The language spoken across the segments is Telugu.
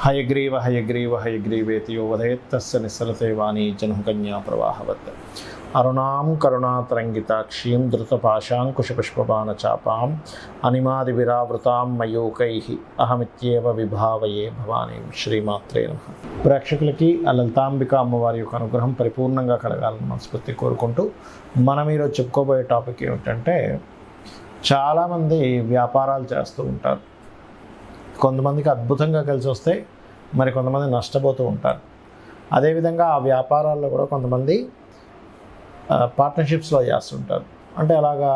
హయగ్రీవ హయగ్రీవ హయగ్రీవేతి యో వదయత్తస్య నిస్సరతే వాణి జనుకన్యా ప్రవాహవత్. అరుణాం కరుణాతరంగితాక్షీం ధృతపాశాంకుశపుష్పబాణచాపాం అనిమాది విరావృతాం మయూకై అహమిత్యేవ విభావయే భవానీ శ్రీమాత్రే నమ. ప్రేక్షకులకి ఆ లలితాంబిక అమ్మవారి యొక్క అనుగ్రహం పరిపూర్ణంగా కలగాలని మనస్ఫూర్తి కోరుకుంటూ మనం ఈరోజు చెప్పుకోబోయే టాపిక్ ఏమిటంటే చాలామంది వ్యాపారాలు చేస్తూ ఉంటారు. కొంతమందికి అద్భుతంగా కలిసి వస్తే మరి కొంతమంది నష్టపోతూ ఉంటారు. అదేవిధంగా ఆ వ్యాపారాల్లో కూడా కొంతమంది పార్ట్నర్షిప్స్లో చేస్తుంటారు. అంటే అలాగా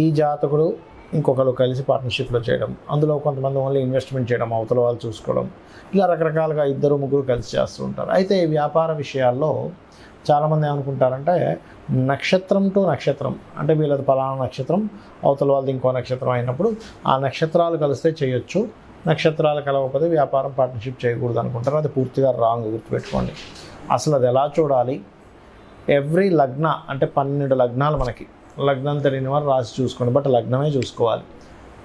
ఈ జాతకుడు ఇంకొకరు కలిసి పార్ట్నర్షిప్లో చేయడం అందులో కొంతమంది ఓన్లీ ఇన్వెస్ట్మెంట్ చేయడం అవతల వాళ్ళు చూసుకోవడం ఇలా రకరకాలుగా ఇద్దరు ముగ్గురు కలిసి చేస్తూ ఉంటారు. అయితే ఈ వ్యాపార విషయాల్లో చాలామంది ఏమనుకుంటారంటే నక్షత్రం టు నక్షత్రం అంటే వీళ్ళది పలానా నక్షత్రం అవతల వాళ్ళది ఇంకో నక్షత్రం అయినప్పుడు ఆ నక్షత్రాలు కలిస్తే చేయొచ్చు నక్షత్రాలు కలవకపోతే వ్యాపారం పార్ట్నర్షిప్ చేయకూడదు అనుకుంటారు. అది పూర్తిగా రాంగ్ గుర్తుపెట్టుకోండి. అసలు అది ఎలా చూడాలి? ఎవ్రీ లగ్న అంటే పన్నెండు లగ్నాలు మనకి. లగ్నం తెలియని వారు రాసి చూసుకోండి బట్ లగ్నమే చూసుకోవాలి.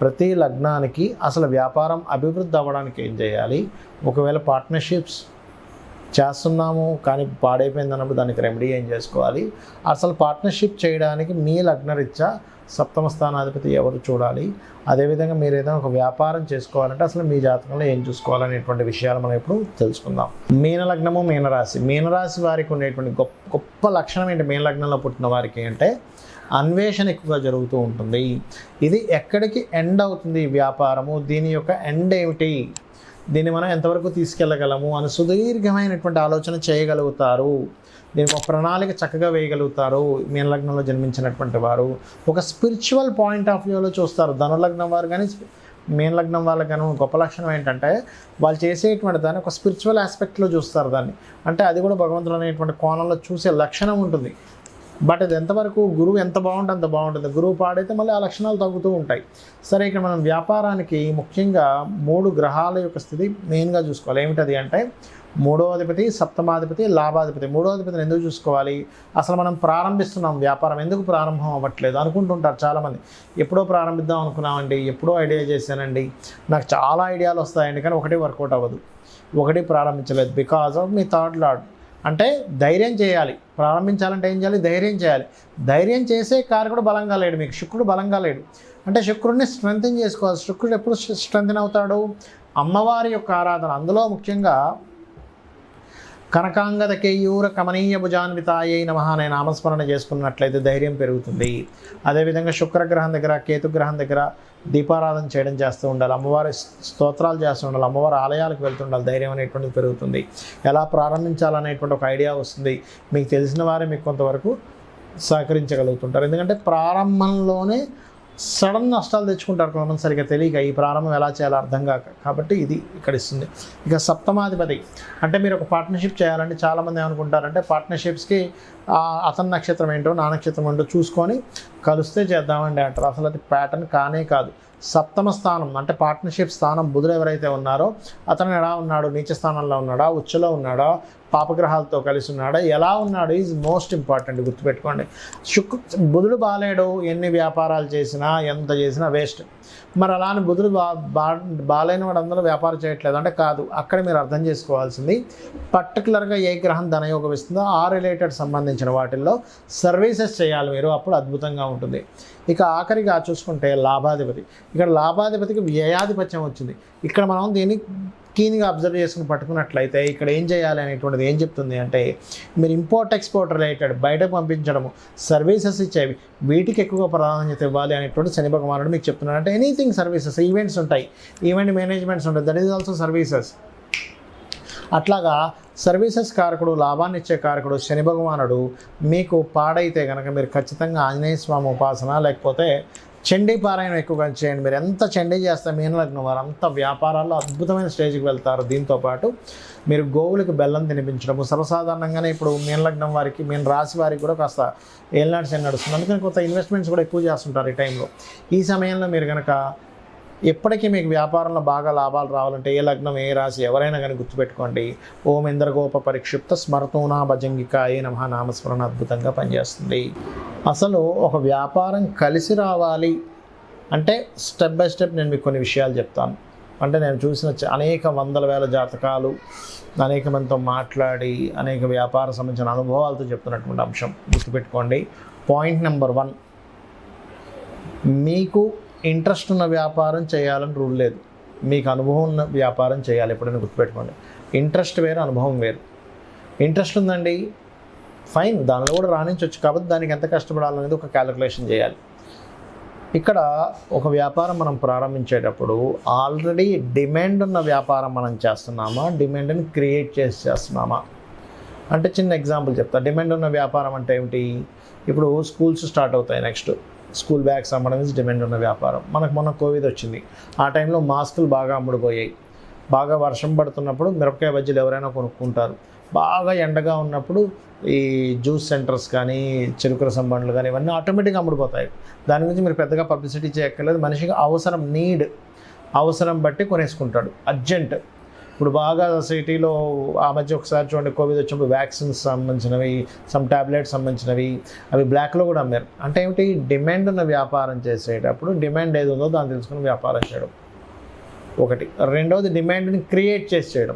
ప్రతి లగ్నానికి అసలు వ్యాపారం అభివృద్ధి అవ్వడానికి ఏం చేయాలి? ఒకవేళ పార్ట్నర్షిప్స్ చేస్తున్నాము కానీ పాడైపోయింది అన్నప్పుడు దానికి రెమెడీ ఏం చేసుకోవాలి? అసలు పార్ట్నర్షిప్ చేయడానికి మీ లగ్నరీత్యా సప్తమ స్థానాధిపతి ఎవరు చూడాలి? అదేవిధంగా మీరు ఏదైనా ఒక వ్యాపారం చేసుకోవాలంటే అసలు మీ జాతకంలో ఏం చూసుకోవాలనేటువంటి విషయాలు మనం ఇప్పుడు తెలుసుకుందాం. మీన లగ్నము మీనరాశి మీనరాశి వారికి ఉండేటువంటి గొప్ప గొప్ప లక్షణం ఏంటి? మీన లగ్నంలో పుట్టిన వారికి అంటే అన్వేషణ ఎక్కువగా జరుగుతూ ఉంటుంది. ఇది ఎక్కడికి ఎండ్ అవుతుంది ఈ వ్యాపారము? దీని యొక్క ఎండ్ ఏమిటి? దీన్ని మనం ఎంతవరకు తీసుకెళ్ళగలము? అని సుదీర్ఘమైనటువంటి ఆలోచన చేయగలుగుతారు. దీనికి ఒక ప్రణాళిక చక్కగా వేయగలుగుతారు మీనలగ్నంలో జన్మించినటువంటి వారు. ఒక స్పిరిచువల్ పాయింట్ ఆఫ్ వ్యూలో చూస్తారు. ధనులగ్నం వారు కానీ మీన లగ్నం వాళ్ళకి కానీ గొప్ప లక్షణం ఏంటంటే వాళ్ళు చేసేటువంటి దాన్ని ఒక స్పిరిచువల్ ఆస్పెక్ట్లో చూస్తారు దాన్ని. అంటే అది కూడా భగవంతుడు అనేటువంటి కోణంలో చూసే లక్షణం ఉంటుంది. బట్ అది ఎంతవరకు గురువు ఎంత బాగుంటే అంత బాగుంటుంది. గురువు పాడైతే మళ్ళీ ఆ లక్షణాలు తగ్గుతూ ఉంటాయి. సరే ఇక్కడ మనం వ్యాపారానికి ముఖ్యంగా మూడు గ్రహాల యొక్క స్థితి మెయిన్గా చూసుకోవాలి. ఏమిటది అంటే మూడో అధిపతి సప్తమాధిపతి లాభాధిపతి. మూడో అధిపతిని ఎందుకు చూసుకోవాలి? అసలు మనం ప్రారంభిస్తున్నాం వ్యాపారం. ఎందుకు ప్రారంభం అవ్వట్లేదు? అనుకుంటుంటారు చాలామంది. ఎప్పుడో ప్రారంభిద్దాం అనుకున్నామండి. ఎప్పుడో ఐడియా చేశానండి. నాకు చాలా ఐడియాలు వస్తాయండి కానీ ఒకటి వర్కౌట్ అవ్వదు. ఒకటి ప్రారంభించలేదు. బికాజ్ ఆఫ్ మీ థర్డ్ లాడ్. అంటే ధైర్యం చేయాలి. ప్రారంభించాలంటే ఏం చేయాలి? ధైర్యం చేయాలి. ధైర్యం చేసే కారకుడు బలంగా లేడు మీకు. శుక్రుడు బలంగా లేడు. అంటే శుక్రుడిని స్ట్రెంగ్తన్ చేసుకోవాలి. శుక్రుడు ఎప్పుడు స్ట్రెంగ్తన్ అవుతాడు? అమ్మవారి యొక్క ఆరాధన. అందులో ముఖ్యంగా కనకాంగద కేయూర కమనీయ భుజాన్వితాయ నమ అనే నామస్మరణ చేసుకున్నట్లయితే ధైర్యం పెరుగుతుంది. అదేవిధంగా శుక్రగ్రహం దగ్గర కేతుగ్రహం దగ్గర దీపారాధన చేయడం చేస్తూ ఉండాలి. అమ్మవారి స్తోత్రాలు చేస్తూ ఉండాలి. అమ్మవారి ఆలయాలకు వెళ్తుండాలి ధైర్యం అనేటువంటిది పెరుగుతుంది. ఎలా ప్రారంభించాలనేటువంటి ఒక ఐడియా వస్తుంది. మీకు తెలిసిన వారే మీకు కొంతవరకు సహకరించగలుగుతుంటారు. ఎందుకంటే ప్రారంభంలోనే సడన్ నష్టాలు తెచ్చుకుంటారు కొంతమంది సరిగ్గా తెలియక ఈ ప్రారంభం ఎలా చేయాలో అర్థం కాక. కాబట్టి ఇది ఇక్కడ ఇస్తుంది. ఇక సప్తమాధిపతి. అంటే మీరు ఒక పార్ట్నర్షిప్ చేయాలంటే చాలామంది ఏమనుకుంటారంటే పార్ట్నర్షిప్స్కి అతని నక్షత్రం ఏంటో నా నక్షత్రం ఏంటో చూసుకొని కలిస్తే చేద్దామండి అంటారు. అసలు అది ప్యాటర్న్ కానే కాదు. సప్తమ స్థానం అంటే పార్ట్నర్షిప్ స్థానం బుధుడు ఎవరైతే ఉన్నారో అతను ఎలా ఉన్నాడు? నీచ స్థానంలో ఉన్నాడా? ఉచ్చలో ఉన్నాడా? పాపగ్రహాలతో కలిసి ఉన్నాడా? ఎలా ఉన్నాడు ఈజ్ మోస్ట్ ఇంపార్టెంట్ గుర్తుపెట్టుకోండి. శుక్ బుధుడు బాలేడు ఎన్ని వ్యాపారాలు చేసినా ఎంత చేసినా వేస్ట్ మరి అలానే బుధుడు బా బా బాలేని వాడందరూ వ్యాపారం చేయట్లేదు. అంటే కాదు అక్కడ మీరు అర్థం చేసుకోవాల్సింది పర్టికులర్గా ఏ గ్రహం ధనయోగం ఇస్తుందో ఆ రిలేటెడ్ సంబంధించిన వాటిల్లో సర్వీసెస్ చేయాలి మీరు అప్పుడు అద్భుతంగా ఉంటుంది. ఇక ఆఖరిగా చూసుకుంటే లాభాధిపతి. ఇక్కడ లాభాధిపతికి వ్యయాధిపత్యం వచ్చింది. ఇక్కడ మనం దీన్ని కీన్గా అబ్జర్వ్ చేసుకుని పట్టుకున్నట్లయితే ఇక్కడ ఏం చేయాలి అనేటువంటిది ఏం చెప్తుంది అంటే మీరు ఇంపోర్ట్ ఎక్స్పోర్ట్ రిలేటెడ్ బయటకు పంపించడము సర్వీసెస్ ఇచ్చేవి వీటికి ఎక్కువగా ప్రాధాన్యత ఇవ్వాలి అనేటువంటి శని భగవానుడు మీకు చెప్తున్నాడు. అంటే ఎనీథింగ్ సర్వీసెస్ ఈవెంట్స్ ఉంటాయి. ఈవెంట్ మేనేజ్మెంట్స్ ఉంటాయి దట్ ఈజ్ ఆల్సో సర్వీసెస్ అట్లాగా సర్వీసెస్ కారకుడు లాభాన్ని ఇచ్చే కారకుడు శని భగవానుడు మీకు పాడైతే కనుక మీరు ఖచ్చితంగా ఆంజనేయ స్వామి ఉపాసన లేకపోతే చండీ పారాయణం ఎక్కువగా చేయండి. మీరు ఎంత చండీ చేస్తే మీనలగ్నం వారు అంత వ్యాపారాల్లో అద్భుతమైన స్టేజ్కి వెళ్తారు. దీంతోపాటు మీరు గోవులకు బెల్లం తినిపించడము సర్వసాధారణంగానే ఇప్పుడు మీనలగ్నం వారికి మీన రాశి వారికి కూడా కాస్త ఏళ్ళనాడు శని నడుస్తుంది. అందుకని కొంత ఇన్వెస్ట్మెంట్స్ కూడా ఎక్కువ చేస్తుంటారు ఈ టైంలో ఈ సమయంలో మీరు కనుక ఎప్పటికీ మీకు వ్యాపారంలో బాగా లాభాలు రావాలంటే ఏ లగ్నం ఏ రాశి ఎవరైనా కానీ గుర్తుపెట్టుకోండి. ఓం ఇంద్రగోప పరిక్షిప్త స్మరతూనా భజంగిక ఏ నామస్మరణ అద్భుతంగా పనిచేస్తుంది. అసలు ఒక వ్యాపారం కలిసి రావాలి అంటే స్టెప్ బై స్టెప్ నేను మీకు కొన్ని విషయాలు చెప్తాను. అంటే నేను చూసిన అనేక వందల వేల జాతకాలు అనేక మందితో మాట్లాడి అనేక వ్యాపార సంబంధించిన అనుభవాలతో చెప్తున్నటువంటి అంశం గుర్తుపెట్టుకోండి. Point number one. మీకు ఇంట్రెస్ట్ ఉన్న వ్యాపారం చేయాలని రూల్ లేదు. మీకు అనుభవం ఉన్న వ్యాపారం చేయాలి ఎప్పుడైనా గుర్తుపెట్టుకోండి. ఇంట్రెస్ట్ వేరు అనుభవం వేరు. ఇంట్రెస్ట్ ఉందండి ఫైన్ దానిలో కూడా రాణించవచ్చు కాబట్టి దానికి ఎంత కష్టపడాలనేది ఒక క్యాలిక్యులేషన్ చేయాలి. ఇక్కడ ఒక వ్యాపారం మనం ప్రారంభించేటప్పుడు ఆల్రెడీ డిమాండ్ ఉన్న వ్యాపారం మనం చేస్తున్నామా? డిమాండ్ని క్రియేట్ చేసి చేస్తున్నామా? అంటే చిన్న ఎగ్జాంపుల్ చెప్తా. డిమాండ్ ఉన్న వ్యాపారం అంటే ఏమిటి? ఇప్పుడు స్కూల్స్ స్టార్ట్ అవుతాయి నెక్స్ట్. స్కూల్ బ్యాగ్స్ అమ్మడం ఇస్ డిమాండ్ ఉన్న వ్యాపారం. మనకు మొన్న కోవిడ్ వచ్చింది. ఆ టైంలో మాస్కులు బాగా అమ్ముడుపోయాయి. బాగా వర్షం పడుతున్నప్పుడు మిరపకాయ బజ్జీలు ఎవరైనా కొనుక్కుంటారు. బాగా ఎండగా ఉన్నప్పుడు ఈ జ్యూస్ సెంటర్స్ కానీ చెరుకు రసం బండ్లు కానీ ఇవన్నీ ఆటోమేటిక్గా అమ్ముడుపోతాయి. దాని గురించి మీరు పెద్దగా పబ్లిసిటీ చేయక్కర్లేదు. మనిషికి అవసరం నీడ్ అవసరం బట్టి కొనేసుకుంటాడు. అర్జెంట్. ఇప్పుడు బాగా సిటీలో ఆ మధ్య ఒకసారి చూడండి కోవిడ్ వచ్చినప్పుడు వ్యాక్సిన్స్ సంబంధించినవి సమ్ టాబ్లెట్స్ సంబంధించినవి అవి బ్లాక్లో కూడా అమ్మారు. అంటే ఏమిటి? డిమాండ్ ఉన్న వ్యాపారం చేసేటప్పుడు డిమాండ్ ఏది ఉందో దాన్ని తెలుసుకుని వ్యాపారం చేయడం. ఒకటి. రెండవది డిమాండ్ని క్రియేట్ చేసి చేయడం.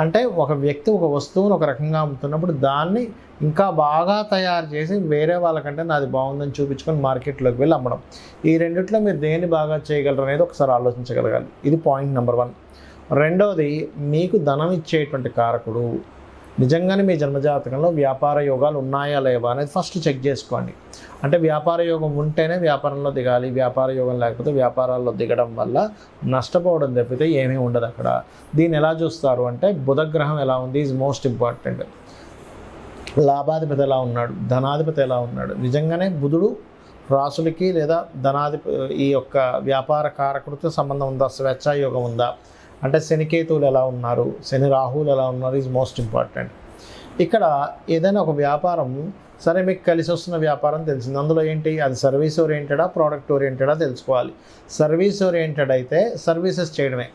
అంటే ఒక వ్యక్తి ఒక వస్తువును ఒక రకంగా అమ్ముతున్నప్పుడు దాన్ని ఇంకా బాగా తయారు చేసి వేరే వాళ్ళకంటే నాది బాగుందని చూపించుకొని మార్కెట్లోకి వెళ్ళి అమ్మడం. ఈ రెండిట్లో మీరు దేన్ని బాగా చేయగలరు అనేది ఒకసారి ఆలోచించగలగాలి. ఇది పాయింట్ నెంబర్ వన్ రెండవది మీకు ధనం ఇచ్చేటువంటి కారకుడు నిజంగానే మీ జన్మజాతకంలో వ్యాపార యోగాలు ఉన్నాయా లేవా అనేది ఫస్ట్ చెక్ చేసుకోండి. అంటే వ్యాపార యోగం ఉంటేనే వ్యాపారంలో దిగాలి వ్యాపార యోగం లేకపోతే వ్యాపారాల్లో దిగడం వల్ల నష్టపోవడం తప్పితే ఏమీ ఉండదు అక్కడ. దీన్ని ఎలా చూస్తారు అంటే బుధగ్రహం ఎలా ఉంది ఈజ్ మోస్ట్ ఇంపార్టెంట్ లాభాధిపతి ఎలా ఉన్నాడు ధనాధిపతి ఎలా ఉన్నాడు. నిజంగానే బుధుడు రాసులకి లేదా ధనాధిప ఈ యొక్క వ్యాపార కారకుడితో సంబంధం ఉందా స్వేచ్ఛాయోగం ఉందా? అంటే శనికేతువులు ఎలా ఉన్నారు? శని రాహువులు ఎలా ఉన్నారు? ఈజ్ మోస్ట్ ఇంపార్టెంట్ ఇక్కడ ఏదైనా ఒక వ్యాపారం సరే మీకు కలిసి వస్తున్న వ్యాపారం తెలిసింది. అందులో ఏంటి? అది సర్వీస్ ఓరియంటెడా ప్రోడక్ట్ ఓరియంటెడా తెలుసుకోవాలి. సర్వీస్ ఓరియంటెడ్ అయితే సర్వీసెస్ చేయడమే.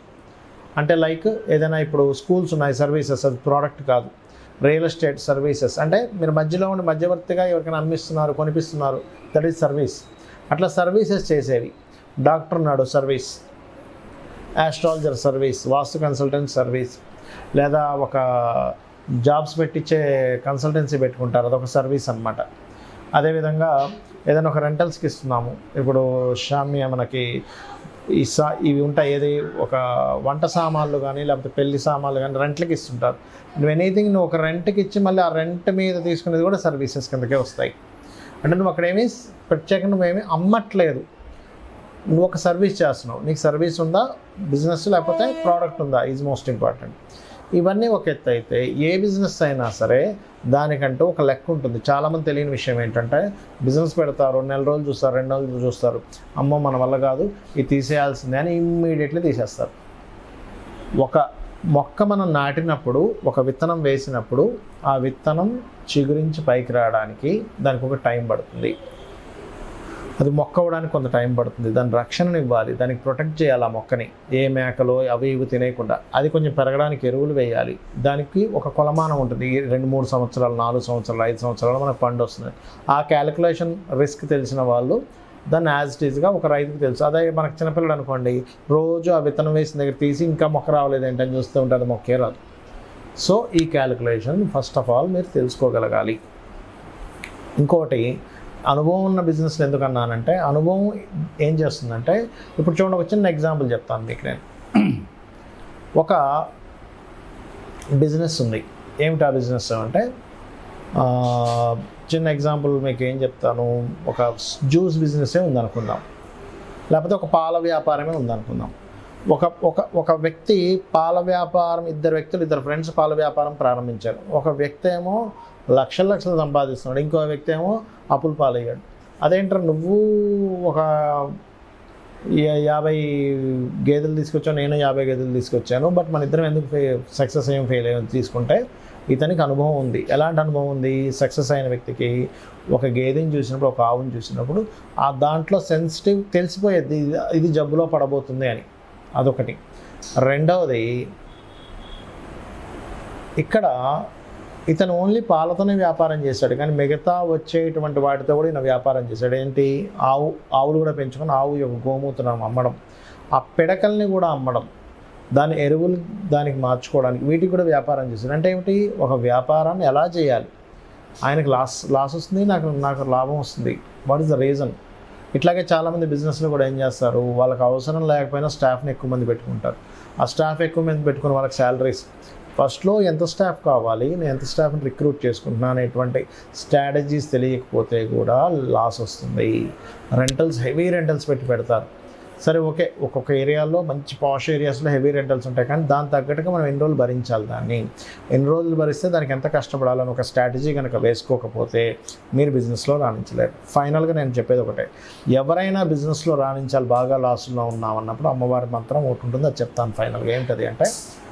అంటే లైక్ ఏదైనా ఇప్పుడు స్కూల్స్ ఉన్నాయి సర్వీసెస్ అది ప్రోడక్ట్ కాదు. రియల్ ఎస్టేట్ సర్వీసెస్ అంటే మీరు మధ్యలో ఉండి మధ్యవర్తిగా ఎవరికైనా అమ్మిస్తున్నారు కొనిపిస్తున్నారు దట్ ఈస్ సర్వీస్ అట్లా సర్వీసెస్ చేసేవి. డాక్టర్ ఉన్నాడు service astrologer service vastu consultant service లేదా ఒక జాబ్స్ పెట్టించే కన్సల్టెన్సీ పెట్టుకుంటారు. అదొక సర్వీస్ అనమాట అదేవిధంగా ఏదైనా ఒక రెంటల్స్కి ఇస్తున్నాము. ఇప్పుడు షామ్య మనకి ఈ సా ఇవి ఉంటాయి. ఏది ఒక వంట సామాన్లు కానీ లేకపోతే పెళ్ళి సామాన్లు కానీ రెంట్లకి ఇస్తుంటారు. నువ్వు ఎనీథింగ్ నువ్వు ఒక రెంట్కి ఇచ్చి మళ్ళీ ఆ రెంట్ మీద తీసుకునేది కూడా సర్వీసెస్ కిందకే వస్తాయి. అంటే నువ్వు అక్కడ ఏమీ ప్రత్యేకంగా నువ్వేమీ అమ్మట్లేదు. నువ్వు ఒక సర్వీస్ చేస్తున్నావు. నీకు సర్వీస్ ఉందా? బిజినెస్ లేకపోతే ప్రోడక్ట్ ఉందా? ఈజ్ మోస్ట్ ఇంపార్టెంట్ ఇవన్నీ ఒక ఎత్తు అయితే ఏ బిజినెస్ అయినా సరే దానికంటూ ఒక లెక్క ఉంటుంది. చాలామంది తెలియని విషయం ఏంటంటే బిజినెస్ పెడతారు నెల రోజులు చూస్తారు రెండు రోజులు చూస్తారు. అమ్మో మన వల్ల కాదు. ఇది తీసేయాల్సిందే అని ఇమ్మీడియట్లీ తీసేస్తారు. ఒక మొక్క మనం నాటినప్పుడు ఒక విత్తనం వేసినప్పుడు ఆ విత్తనం చిగురించి పైకి రావడానికి దానికి ఒక టైం పడుతుంది. అది మొక్క అవడానికి కొంత టైం పడుతుంది. దాని రక్షణను ఇవ్వాలి. దానికి ప్రొటెక్ట్ చేయాలి ఆ మొక్కని. ఏ మేకలో అవి ఇవి తినేయకుండా. అది కొంచెం పెరగడానికి ఎరువులు వేయాలి. దానికి ఒక కొలమానం ఉంటుంది. రెండు మూడు సంవత్సరాలు నాలుగు సంవత్సరాలు ఐదు సంవత్సరాలు మనకు పండు వస్తుంది. ఆ క్యాలిక్యులేషన్ రిస్క్ తెలిసిన వాళ్ళు దాన్ని యాజ్ ఇట్ ఈజ్గా ఒక రైతుకు తెలుసు. అదే మనకు చిన్నపిల్లడు అనుకోండి రోజు ఆ విత్తనం వేసిన దగ్గర తీసి ఇంకా మొక్క రావలేదు ఏంటని చూస్తూ ఉంటే అది మొక్కే రాదు. సో ఈ క్యాలిక్యులేషన్ ఫస్ట్ ఆఫ్ ఆల్ మీరు తెలుసుకోగలగాలి. ఇంకోటి అనుభవం ఉన్న బిజినెస్లు ఎందుకు అన్నానంటే అనుభవం ఏం చేస్తుందంటే ఇప్పుడు చూడండి ఒక చిన్న ఎగ్జాంపుల్ చెప్తాను మీకు నేను. ఒక బిజినెస్ ఉంది. ఏమిటి ఆ బిజినెస్ అంటే చిన్న ఎగ్జాంపుల్ మీకు ఏం చెప్తాను. ఒక జ్యూస్ బిజినెసే ఉందనుకుందాం. లేకపోతే ఒక పాల వ్యాపారమే ఉందనుకుందాం. ఒక ఒక ఒక వ్యక్తి పాల వ్యాపారం ఇద్దరు వ్యక్తులు ఇద్దరు ఫ్రెండ్స్ పాల వ్యాపారం ప్రారంభించారు. ఒక వ్యక్తి ఏమో లక్షల లక్షలు సంపాదిస్తున్నాడు. ఇంకో వ్యక్తి ఏమో అప్పులు పాలయ్యాడు. అదేంటారు నువ్వు ఒక యాభై గేదెలు తీసుకొచ్చావు నేను యాభై గేదెలు తీసుకొచ్చాను బట్ మన ఇద్దరం ఎందుకు సక్సెస్ ఏం ఫెయిల్ అయ్యాం తీసుకుంటే ఇతనికి అనుభవం ఉంది. ఎలాంటి అనుభవం ఉంది? సక్సెస్ అయిన వ్యక్తికి ఒక గేదెని చూసినప్పుడు ఒక ఆవుని చూసినప్పుడు ఆ దాంట్లో సెన్సిటివ్ తెలిసిపోయేది ఇది జబ్బులో పడబోతుంది అని. అదొకటి. రెండవది ఇక్కడ ఇతను ఓన్లీ పాలతోనే వ్యాపారం చేశాడు. కానీ మిగతా వచ్చేటువంటి వాటితో కూడా ఈయన వ్యాపారం చేశాడు. ఏంటి? ఆవు ఆవులు కూడా పెంచుకొని ఆవు యొక్క గోమూత్రం అమ్మడం. ఆ పిడకల్ని కూడా అమ్మడం. దాని ఎరువులు దానికి మార్చుకోవడానికి వీటికి కూడా వ్యాపారం చేశాడు. అంటే ఏమిటి? ఒక వ్యాపారాన్ని ఎలా చేయాలి? ఆయనకు లాస్ లాస్ వస్తుంది నాకు నాకు లాభం వస్తుంది. వాట్ ఇస్ ద రీజన్ ఇట్లాగే చాలామంది బిజినెస్లో కూడా ఏం చేస్తారు? వాళ్ళకి అవసరం లేకపోయినా స్టాఫ్ని ఎక్కువ మంది పెట్టుకుంటారు. ఆ స్టాఫ్ ఎక్కువ మంది పెట్టుకుని వాళ్ళకి శాలరీస్. ఫస్ట్లో ఎంత స్టాఫ్ కావాలి? నేను ఎంత స్టాఫ్ని రిక్రూట్ చేసుకుంటున్నాను అనేటువంటి స్ట్రాటజీస్ తెలియకపోతే కూడా లాస్ వస్తుంది. రెంటల్స్ హెవీ రెంటల్స్ పెట్టి పెడతారు. సరే ఓకే. ఒక్కొక్క ఏరియాలో మంచి పాష్ ఏరియాస్లో హెవీ రెంటల్స్ ఉంటాయి. కానీ దాని తగ్గట్టుగా మనం ఎన్ని రోజులు భరించాలి దాన్ని? ఎన్ని రోజులు భరిస్తే దానికి ఎంత కష్టపడాలని ఒక స్ట్రాటజీ కనుక వేసుకోకపోతే మీరు బిజినెస్లో రాణించలేరు. ఫైనల్గా నేను చెప్పేది ఒకటే. ఎవరైనా బిజినెస్లో రాణించాలి బాగా లాస్లో ఉన్నామన్నప్పుడు అమ్మవారి మంత్రం ఒకటి ఉంటుంది. అది చెప్తాను ఫైనల్గా ఏంటది అంటే